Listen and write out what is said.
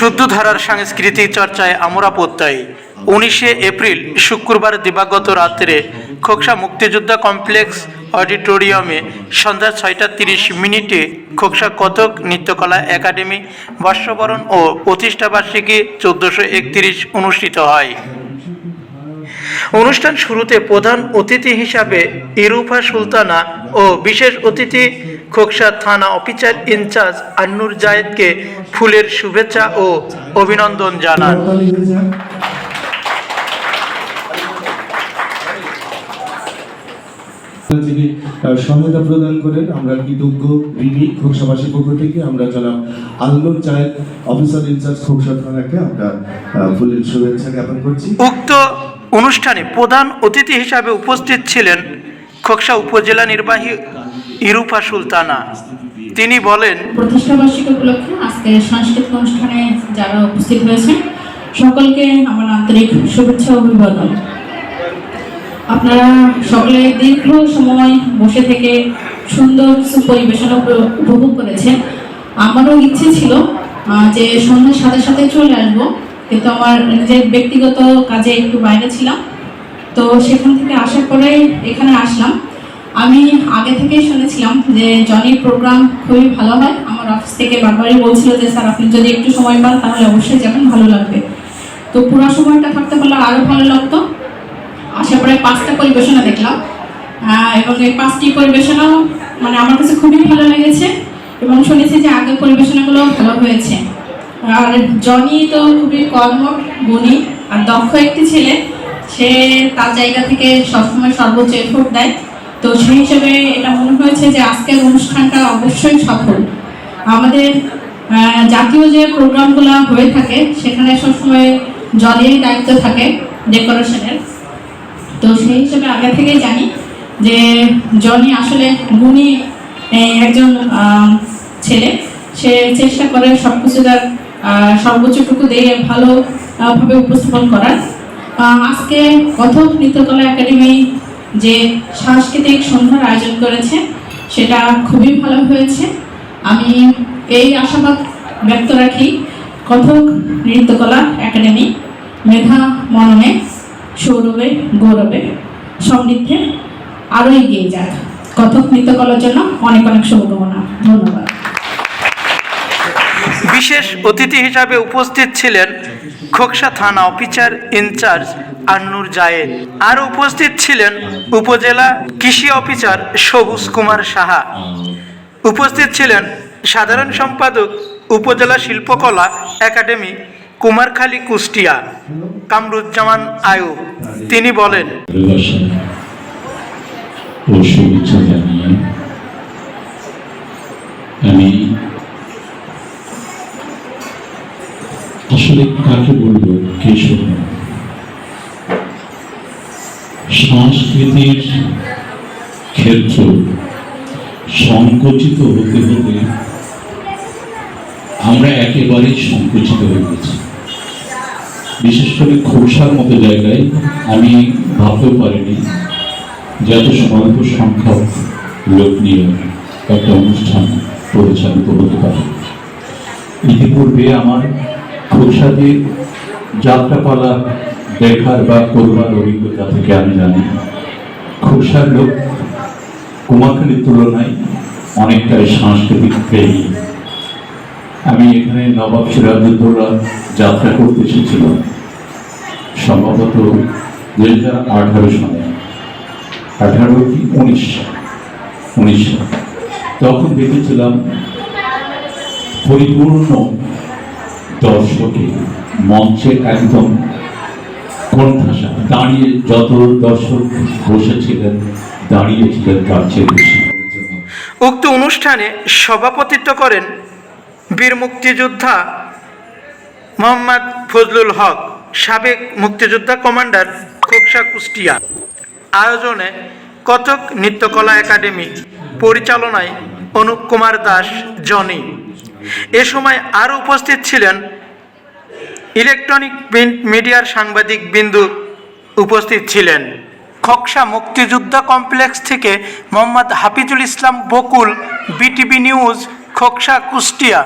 শুদ্ধ ধারার সাংস্কৃতিক চর্চায় আমরা প্রত্যয়ী উনিশে এপ্রিল, শুক্রবার দিবাগত রাত্রে খোকসা মুক্তিযোদ্ধা কমপ্লেক্স অডিটোরিয়ামে সন্ধ্যা ছয়টা তিরিশ মিনিটে খোকসা কথক নৃত্যকলা একাডেমি, বর্ষবরণ ও প্রতিষ্ঠাবার্ষিকী চোদ্দোশো একত্রিশ অনুষ্ঠিত হয়। অনুষ্ঠান শুরুতে প্রধান অতিথি হিসাবে ইরুফা সুলতানা ও বিশেষ অতিথি খোকসা থানা অফিসার ইনচার্জ আন্নুর জায়েদকে ফুলের শুভেচ্ছা ও অভিনন্দন জানান। যিনি সহায়তা প্রদান করেন। আমরা কৃতজ্ঞ ঋণী খোকসাবাসীর পক্ষ থেকে? আমরা জানাব আল্লোর চায়ের অফিসার ইনচার্জ খোকসা থানাকে আমরা ফুলের শুভেচ্ছা জ্ঞাপন করছি। উক্ত অনুষ্ঠানে প্রধান অতিথি হিসাবে উপস্থিত ছিলেন খোকসা উপজেলা নির্বাহী ইরুফা সুলতানা। তিনি বলেন প্রতিষ্ঠা বার্ষিকী উপলক্ষে আজকে সাংস্কৃতিক অনুষ্ঠানে যারা উপস্থিত হয়েছেন, সকলকে আমার আন্তরিক শুভেচ্ছা অভিবাদন আপনারা সকলে দীর্ঘ সময় বসে থেকে সুন্দর পরিবেশনা উপভোগ করেছেন। আমারও ইচ্ছে ছিল যে সন্ধ্যার সাথে সাথে চলে আসব, কিন্তু আমার নিজের ব্যক্তিগত কাজে একটু বাইরে ছিলাম। তো সেখান থেকে আসার পরে এখানে আসলাম। আমি আগে থেকেই শুনেছিলাম যে জনির প্রোগ্রাম খুবই ভালো হয়। আমার অফিস থেকে বারবারই বলছিল যে, স্যার, আপনি যদি একটু সময় পান, তাহলে অবশ্যই যাবেন ভালো লাগবে। তো পুরো সময়টা থাকতে পারলে আরও ভালো লাগতো। আসার পরে পাঁচটা পরিবেশনা দেখলাম। এবং এই পাঁচটি পরিবেশনাও মানে আমার কাছে খুবই ভালো লেগেছে এবং শুনেছি যে আগের পরিবেশনাগুলো ভালো হয়েছে। আর জনি তো খুবই কর্ম, গুণী আর দক্ষ একটি ছেলে। সে তার জায়গা থেকে সবসময় সর্বোচ্চ এফোর্ট দেয়। তো সেই হিসেবে এটা মনে হয়েছে যে আজকের অনুষ্ঠানটা অবশ্যই সফল। আমাদের জাতীয় যে প্রোগ্রামগুলো হয়ে থাকে, সেখানে সবসময় জলেরই দায়িত্ব থাকে ডেকোরেশনের। তো সেই হিসেবে আগে থেকেই জানি যে জনি আসলে গুণী একজন ছেলে। সে চেষ্টা করে সব কিছু তার সর্বোচ্চটুকু দিয়ে ভালোভাবে উপস্থাপন করার। আজকে কথক নৃত্যকলা একাডেমি যে সাংস্কৃতিক সন্ধ্যার আয়োজন করেছে, সেটা খুবই ভালো হয়েছে। আমি এই আশাবাদ ব্যক্ত রাখি কথক নৃত্যকলা একাডেমি মেধা মননে, সৌরভে, গৌরবে, সমৃদ্ধে আরও এগিয়ে যাক। কথক নৃত্যকলার জন্য অনেক অনেক শুভকামনা। ধন্যবাদ। বিশেষ অতিথি হিসাবে উপস্থিত ছিলেন খোকসা থানা officer in charge Annur Zayed. আর উপস্থিত ছিলেন উপজেলা কৃষি অফিসার সবুজ কুমার সাহা। উপস্থিত ছিলেন সাধারণ সম্পাদক উপজেলা শিল্পকলা একাডেমি কুমারখালী কুষ্টিয়া কামরুজ্জামান আয়ু তিনি বলেন ভালোবাসা ও শুভেচ্ছা জানিয়ে আমি আসলে কাকে বলব কে সংস্কৃতির ক্ষেত্র সংকুচিত হতে হতে আমরা একেবারেই সংকুচিত হয়ে গেছি। বিশেষ করে খোসার মতো জায়গায় আমি ভাবতেও পারিনি যে এত স্বল্প সংখ্যক লোক নিয়ে একটা অনুষ্ঠান পরিচালিত হতে পারে। ইতিপূর্বে আমার খোসাতে যাত্রাপালা দেখার বা করবার অভিজ্ঞতা থেকে আমি জানি খোসার লোক কুমাখালীর তুলনায় অনেকটাই সাংস্কৃতিক প্রেমী। আমি এখানে নবাব সিরাজউদ্দৌলা যাত্রা করতে এসেছিলাম, সম্ভবত দুই হাজার আঠারো সালে। আঠারো কি, উনিশ উনিশ। তখন দেখেছিলাম পরিপূর্ণ দর্শকে মঞ্চে একদম কণ্ঠাসা। দাঁড়িয়ে যত দর্শক বসেছিলেন, দাঁড়িয়েছিলেন তার চেয়ে বেশি। উক্ত অনুষ্ঠানে সভাপতিত্ব করেন বীর মুক্তিযোদ্ধা মোহাম্মদ ফজলুল হক, সাবেক মুক্তিযোদ্ধা কমান্ডার খোকসা কুষ্টিয়া। আয়োজনে কতক নৃত্যকলা একাডেমি পরিচালনায় অনুপ কুমার দাস, জনি। এ সময় আরও উপস্থিত ছিলেন ইলেকট্রনিক প্রিন্ট মিডিয়ার সাংবাদিক বিন্দু উপস্থিত ছিলেন। খকসা মুক্তিযোদ্ধা কমপ্লেক্স থেকে মোহাম্মদ হাফিজুল ইসলাম বকুল, বিটিভি নিউজ, খকসা কুষ্টিয়া।